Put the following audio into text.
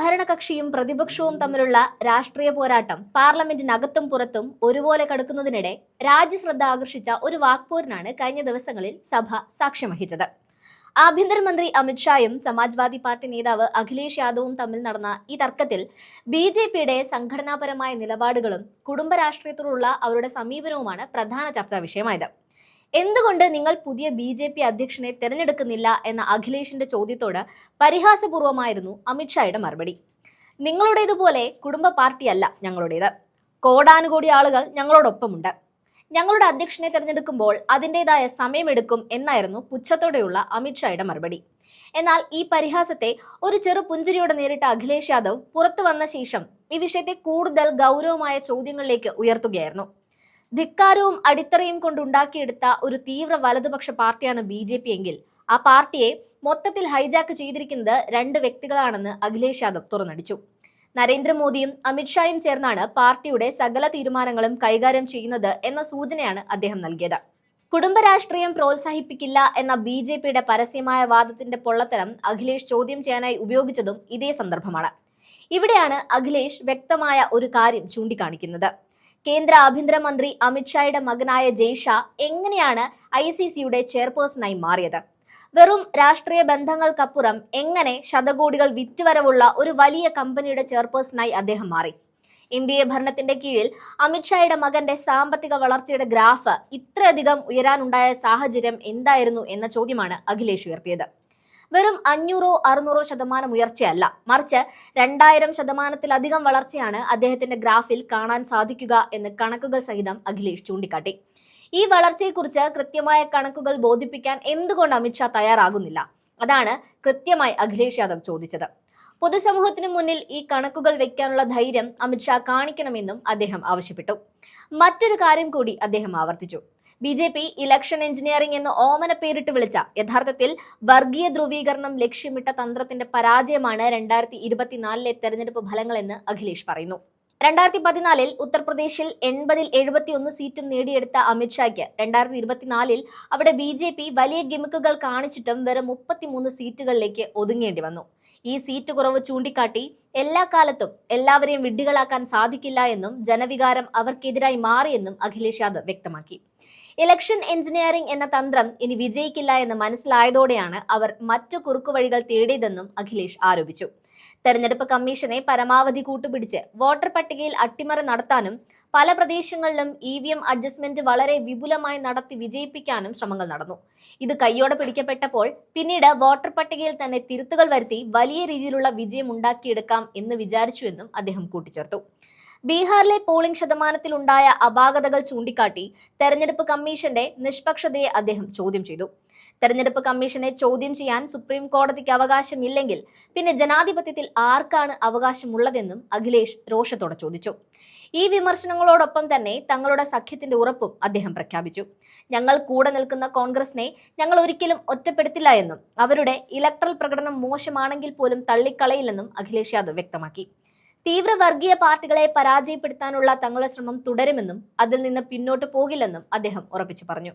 ഭരണകക്ഷിയും പ്രതിപക്ഷവും തമ്മിലുള്ള രാഷ്ട്രീയ പോരാട്ടം പാർലമെന്റിനകത്തും പുറത്തും ഒരുപോലെ കടക്കുന്നതിനിടെ രാജ്യശ്രദ്ധ ആകർഷിച്ച ഒരു വാക്പോരിനാണ് കഴിഞ്ഞ ദിവസങ്ങളിൽ സഭ സാക്ഷ്യം വഹിച്ചത്. ആഭ്യന്തരമന്ത്രി അമിത്ഷായും സമാജ്വാദി പാർട്ടി നേതാവ് അഖിലേഷ് യാദവും തമ്മിൽ നടന്ന ഈ തർക്കത്തിൽ ബി ജെ പിയുടെ സംഘടനാപരമായ നിലപാടുകളും കുടുംബ രാഷ്ട്രീയത്തോടുള്ള അവരുടെ സമീപനവുമാണ് പ്രധാന ചർച്ചാ വിഷയമായത്. എന്തുകൊണ്ട് നിങ്ങൾ പുതിയ ബി ജെ പി അധ്യക്ഷനെ തിരഞ്ഞെടുക്കുന്നില്ല എന്ന അഖിലേഷിന്റെ ചോദ്യത്തോട് പരിഹാസപൂർവമായിരുന്നു അമിത്ഷായുടെ മറുപടി. നിങ്ങളുടേതുപോലെ കുടുംബ പാർട്ടിയല്ല ഞങ്ങളുടേത്. കോടാനുകോടി ആളുകൾ ഞങ്ങളോടൊപ്പമുണ്ട്. ഞങ്ങളുടെ അധ്യക്ഷനെ തിരഞ്ഞെടുക്കുമ്പോൾ അതിന്റെതായ സമയമെടുക്കും എന്നായിരുന്നു പുച്ഛത്തോടെയുള്ള അമിത്ഷായുടെ മറുപടി. എന്നാൽ ഈ പരിഹാസത്തെ ഒരു ചെറു പുഞ്ചിരിയോടെ നേരിട്ട അഖിലേഷ് യാദവ് പുറത്തു വന്ന ശേഷം ഈ വിഷയത്തെ കൂടുതൽ ഗൗരവമായ ചോദ്യങ്ങളിലേക്ക് ഉയർത്തുകയായിരുന്നു. ധിക്കാരവും അടിത്തറയും കൊണ്ടുണ്ടാക്കിയെടുത്ത ഒരു തീവ്ര വലതുപക്ഷ പാർട്ടിയാണ് ബി ജെ പി എങ്കിൽ ആ പാർട്ടിയെ മൊത്തത്തിൽ ഹൈജാക്ക് ചെയ്തിരിക്കുന്നത് രണ്ട് വ്യക്തികളാണെന്ന് അഖിലേഷ് യാദവ് തുറന്നടിച്ചു. നരേന്ദ്രമോദിയും അമിത്ഷായും ചേർന്നാണ് പാർട്ടിയുടെ സകല തീരുമാനങ്ങളും കൈകാര്യം ചെയ്യുന്നത് എന്ന സൂചനയാണ് അദ്ദേഹം നൽകിയത്. കുടുംബ രാഷ്ട്രീയം പ്രോത്സാഹിപ്പിക്കില്ല എന്ന ബി ജെ പിയുടെ പരസ്യമായ വാദത്തിന്റെ പൊള്ളത്തരം അഖിലേഷ് ചോദ്യം ചെയ്യാനായി ഉപയോഗിച്ചതും ഇതേ സന്ദർഭമാണ്. ഇവിടെയാണ് അഖിലേഷ് വ്യക്തമായ ഒരു കാര്യം ചൂണ്ടിക്കാണിക്കുന്നത്. കേന്ദ്ര ആഭ്യന്തരമന്ത്രി അമിത്ഷായുടെ മകനായ ജയ്ഷാ എങ്ങനെയാണ് ഐ സി സിയുടെ ചെയർപേഴ്സണായി മാറിയത്? വെറും രാഷ്ട്രീയ ബന്ധങ്ങൾക്കപ്പുറം എങ്ങനെ ശതകോടികൾ വിറ്റുവരവുള്ള ഒരു വലിയ കമ്പനിയുടെ ചെയർപേഴ്സണായി അദ്ദേഹം മാറി? എൻ ഡി എ ഭരണത്തിന്റെ കീഴിൽ അമിത്ഷായുടെ മകന്റെ സാമ്പത്തിക വളർച്ചയുടെ ഗ്രാഫ് ഇത്രയധികം ഉയരാനുണ്ടായ സാഹചര്യം എന്തായിരുന്നു എന്ന ചോദ്യമാണ് അഖിലേഷ് ഉയർത്തിയത്. വെറും അഞ്ഞൂറോ അറുന്നൂറോ ശതമാനം ഉയർച്ചയല്ല. മറിച്ച് രണ്ടായിരം ശതമാനത്തിലധികം വളർച്ചയാണ് അദ്ദേഹത്തിന്റെ ഗ്രാഫിൽ കാണാൻ സാധിക്കുക എന്ന് കണക്കുകൾ സഹിതം അഖിലേഷ് ചൂണ്ടിക്കാട്ടി. ഈ വളർച്ചയെക്കുറിച്ച് കൃത്യമായ കണക്കുകൾ ബോധിപ്പിക്കാൻ എന്തുകൊണ്ട് അമിത്ഷാ തയ്യാറാകുന്നില്ല? അതാണ് കൃത്യമായി അഖിലേഷ് യാദവ് ചോദിച്ചത്. പൊതുസമൂഹത്തിന് മുന്നിൽ ഈ കണക്കുകൾ വെക്കാനുള്ള ധൈര്യം അമിത്ഷാ കാണിക്കണമെന്നും അദ്ദേഹം ആവശ്യപ്പെട്ടു. മറ്റൊരു കാര്യം കൂടി അദ്ദേഹം ആവർത്തിച്ചു. B J P election engineering എന്ന് ഓമന പേരിട്ട് വിളിച്ച യഥാർത്ഥത്തിൽ വർഗീയ ധ്രുവീകരണം ലക്ഷ്യമിട്ട തന്ത്രത്തിന്റെ പരാജയമാണ് രണ്ടായിരത്തി ഇരുപത്തിനാലിലെ തെരഞ്ഞെടുപ്പ് ഫലങ്ങളെന്ന് അഖിലേഷ് പറയുന്നു. രണ്ടായിരത്തി പതിനാലിൽ ഉത്തർപ്രദേശിൽ എൺപതിൽ എഴുപത്തിയൊന്ന് സീറ്റും നേടിയെടുത്ത അമിത്ഷായ്ക്ക് രണ്ടായിരത്തി ഇരുപത്തിനാലിൽ അവിടെ ബി ജെ പി വലിയ ഗിമിക്കുകൾ കാണിച്ചിട്ടും വെറും മുപ്പത്തിമൂന്ന് സീറ്റുകളിലേക്ക് ഒതുങ്ങേണ്ടി വന്നു. ഈ സീറ്റ് കുറവ് ചൂണ്ടിക്കാട്ടി എല്ലാ കാലത്തും എല്ലാവരെയും വിഡ്ഢികളാക്കാൻ സാധിക്കില്ല എന്നും ജനവികാരം അവർക്കെതിരായി മാറിയെന്നും അഖിലേഷ് യാദവ് വ്യക്തമാക്കി. ഇലക്ഷൻ എഞ്ചിനീയറിംഗ് എന്ന തന്ത്രം ഇനി വിജയിക്കില്ല എന്ന് മനസ്സിലായതോടെയാണ് അവർ മറ്റു കുറുക്കുവഴികൾ തേടിയതെന്നും അഖിലേഷ് ആരോപിച്ചു. തെരഞ്ഞെടുപ്പ് കമ്മീഷനെ പരമാവധി കൂട്ടുപിടിച്ച് വോട്ടർ പട്ടികയിൽ അട്ടിമറി നടത്താനും പല പ്രദേശങ്ങളിലും ഇ വി എം അഡ്ജസ്റ്റ്മെന്റ് വളരെ വിപുലമായി നടത്തി വിജയിപ്പിക്കാനും ശ്രമങ്ങൾ നടന്നു. ഇത് കയ്യോടെ പിടിക്കപ്പെട്ടപ്പോൾ പിന്നീട് വോട്ടർ പട്ടികയിൽ തന്നെ തിരുത്തുകൾ വരുത്തി വലിയ രീതിയിലുള്ള വിജയം ഉണ്ടാക്കിയെടുക്കാം എന്ന് വിചാരിച്ചുവെന്നും അദ്ദേഹം കൂട്ടിച്ചേർത്തു. ബീഹാറിലെ പോളിംഗ് ശതമാനത്തിൽ ഉണ്ടായ അപാകതകൾ ചൂണ്ടിക്കാട്ടി തെരഞ്ഞെടുപ്പ് കമ്മീഷന്റെ നിഷ്പക്ഷതയെ അദ്ദേഹം ചോദ്യം ചെയ്തു. തെരഞ്ഞെടുപ്പ് കമ്മീഷനെ ചോദ്യം ചെയ്യാൻ സുപ്രീം കോടതിക്ക് അവകാശമില്ലെങ്കിൽ പിന്നെ ജനാധിപത്യത്തിൽ ആർക്കാണ് അവകാശമുള്ളതെന്നും അഖിലേഷ് രോഷത്തോടെ ചോദിച്ചു. ഈ വിമർശനങ്ങളോടൊപ്പം തന്നെ തങ്ങളുടെ സഖ്യത്തിന്റെ ഉറപ്പും അദ്ദേഹം പ്രഖ്യാപിച്ചു. ഞങ്ങൾ കൂടെ നിൽക്കുന്ന കോൺഗ്രസിനെ ഞങ്ങൾ ഒരിക്കലും ഒറ്റപ്പെടുത്തില്ല എന്നും അവരുടെ ഇലക്ട്രൽ പ്രകടനം മോശമാണെങ്കിൽ പോലും തള്ളിക്കളയില്ലെന്നും അഖിലേഷ് യാദവ് വ്യക്തമാക്കി. തീവ്ര വർഗീയ പാർട്ടികളെ പരാജയപ്പെടുത്താനുള്ള തങ്ങളുടെ ശ്രമം തുടരുമെന്നും അതിൽ നിന്ന് പിന്നോട്ട് പോകില്ലെന്നും അദ്ദേഹം ഉറപ്പിച്ചു പറഞ്ഞു